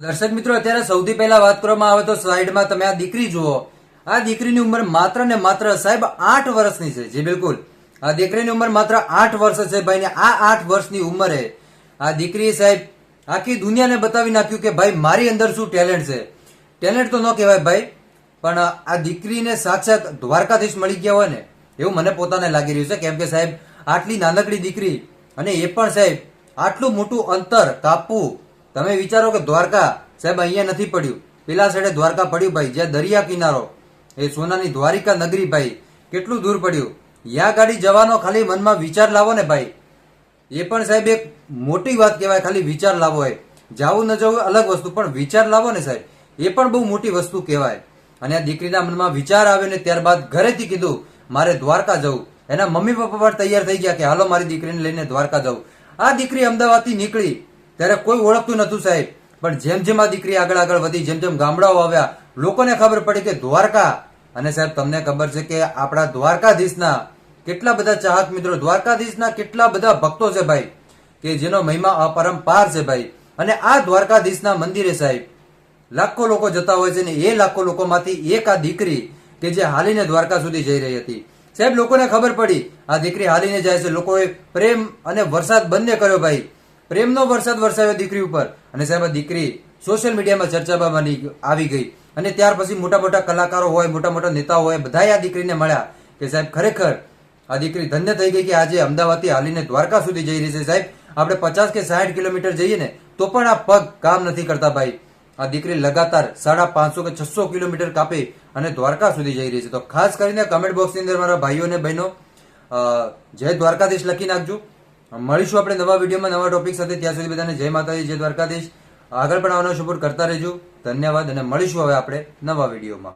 દર્શક મિત્રો, અત્યારે સૌથી પહેલા વાત કરવામાં આવે તો સ્લાઇડમાં તમે આ દીકરી જુઓ. આ દીકરીની ઉંમર માત્ર ને માત્ર સાહેબ આઠ વર્ષની છે. જી બિલકુલ. આ દીકરીની ઉંમર માત્ર આઠ વર્ષ છે ભાઈ ને આ આઠ વર્ષની ઉંમરે આ દીકરીએ સાહેબ આખી દુનિયાને બતાવી નાખ્યું કે ભાઈ મારી અંદર શું ટેલેન્ટ છે. ટેલેન્ટ તો ન કહેવાય ભાઈ, પણ આ દીકરીને સાક્ષાત દ્વારકાધીશ મળી ગયા હોય ને, એવું મને પોતાને લાગી રહ્યું છે. કેમ કે સાહેબ, આટલી નાનકડી દીકરી અને એ પણ સાહેબ, આટલું મોટું અંતર કાપવું તમે વિચારો કે દ્વારકા સાહેબ અહીંયા નથી પડ્યું. પેલા સાઈડે દ્વારકા પડ્યું ભાઈ, જ્યાં દરિયા કિનારો. એ સોનાની દ્વારિકા નગરી ભાઈ, કેટલું દૂર પડ્યું. યા ગાડી જવાનો ખાલી મનમાં વિચાર લાવો ને ભાઈ. એ પણ સાહેબ એક મોટી વાત કહેવાય, ખાલી વિચાર લાવો હોય જાવું ન જવું અલગ વસ્તુ, પણ વિચાર લાવો ને સાહેબ. એ પણ બહુ મોટી વસ્તુ કહેવાય. અને આ દીકરીના મનમાં વિચાર આવ્યો ને ત્યારબાદ ઘરેથી કીધું, મારે દ્વારકા જવું. એના મમ્મી પપ્પા પણ તૈયાર થઈ ગયા કે, હાલો મારી દીકરીને લઈને દ્વારકા જવું. આ દીકરી અમદાવાદથી નીકળી. ત્યારે કોઈ ઓળખતું નતું સાહેબ. પણ જેમ જેમ આ દીકરી આગળ આગળ વધી, જેમ જેમ ગામડાઓ આવ્યા, લોકોને ખબર પડી કે દ્વારકા. અને સાહેબ, તમને ખબર છે કે આપણા દ્વારકાધીશના કેટલા બધા ચાહક મિત્રો, દ્વારકાધીશના કેટલા બધા ભક્તો છે ભાઈ, કે જેનો મહિમા અપરંપાર છે ભાઈ. અને આ દ્વારકાધીશના મંદિરે સાહેબ, લાખો લોકો જતા હોય છે ને એ લાખો લોકોમાંથી એક આ દીકરી કે જે હાલીને દ્વારકા સુધી જઈ રહી હતી. સાહેબ, લોકોને ખબર પડી, આ દીકરી હાલીને જાય છે. લોકોએ પ્રેમ અને વરસાદ બંને કર્યો ભાઈ. પ્રેમનો વરસાદ વરસાવ્યો દીકરી ઉપર. અને સાહેબ દીકરી સોશિયલ મીડિયામાં ચર્ચામાં બની આવી ગઈ. અને ત્યાર પછી મોટા મોટા કલાકારો હોય, મોટા મોટા નેતાઓ હોય, બધાએ આ દીકરીને મળ્યા કે સાહેબ, ખરેખર આ દીકરી ધન્ય થઈ ગઈ કે આજે અમદાવાદથી હાલીને દ્વારકા સુધી જઈ રહી છે. સાહેબ, આપણે પચાસ કે સાઠ કિલોમીટર જઈએ ને, તો પણ આ પગ કામ નથી કરતા ભાઈ. આ દીકરી લગાતાર સાડા પાંચસો કે છસો કિલોમીટર કાપી અને દ્વારકા સુધી જઈ રહી છે. તો ખાસ કરીને કમેન્ટ બોક્સની અંદર મારા ભાઈઓ અને બહેનો જય દ્વારકાધીશ લખી નાખજો. મળીશું આપણે નવા વિડીયોમાં નવા ટોપિક સાથે. ત્યાં સુધી બધાને જય માતાજી, જય દ્વારકાધીશ. આગળ પણ આવવાનો સપોર્ટ કરતા રહેજો. ધન્યવાદ અને મળીશું હવે આપણે નવા વિડીયોમાં.